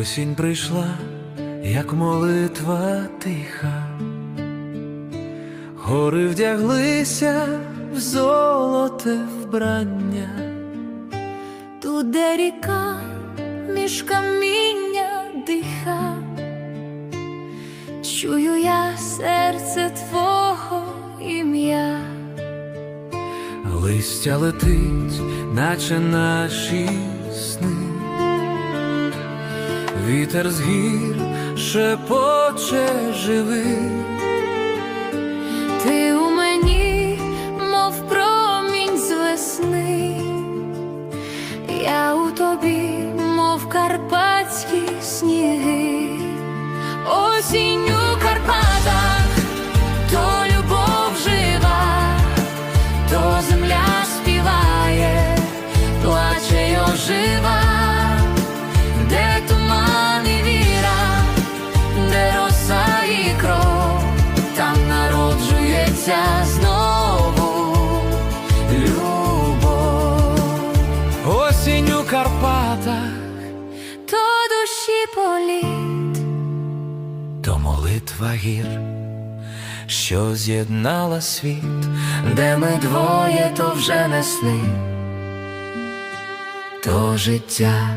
Осінь прийшла, як молитва тиха, гори вдяглися в золоте вбрання, Тут, де ріка між каміння диха, чую я серце твого ім'я, листя летить, наче наші сни, вітер з гір шепоче живий. Карпатах, то душі політ, то молитва гір, що з'єднала світ, де ми двоє, то вже не сни, то життя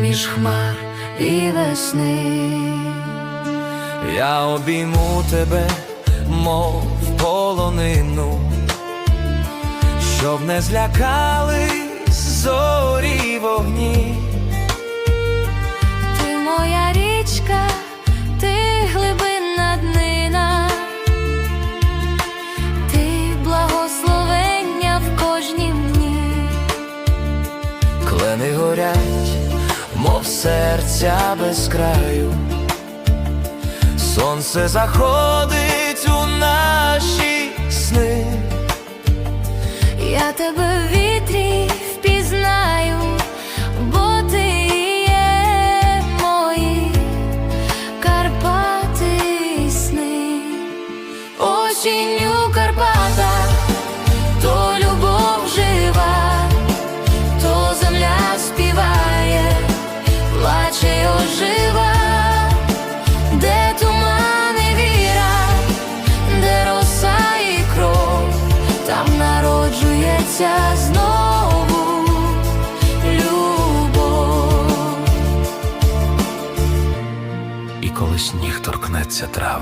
між хмар і весни. я обійму тебе, мов полонину, щоб не злякались Клени горять, мов серця без краю, сонце заходить у наші сни, Я тебе в вітрі впізнаю, бо ти є мої Карпати сни. Осінь у народжується знову любов. і коли сніг торкнеться трав.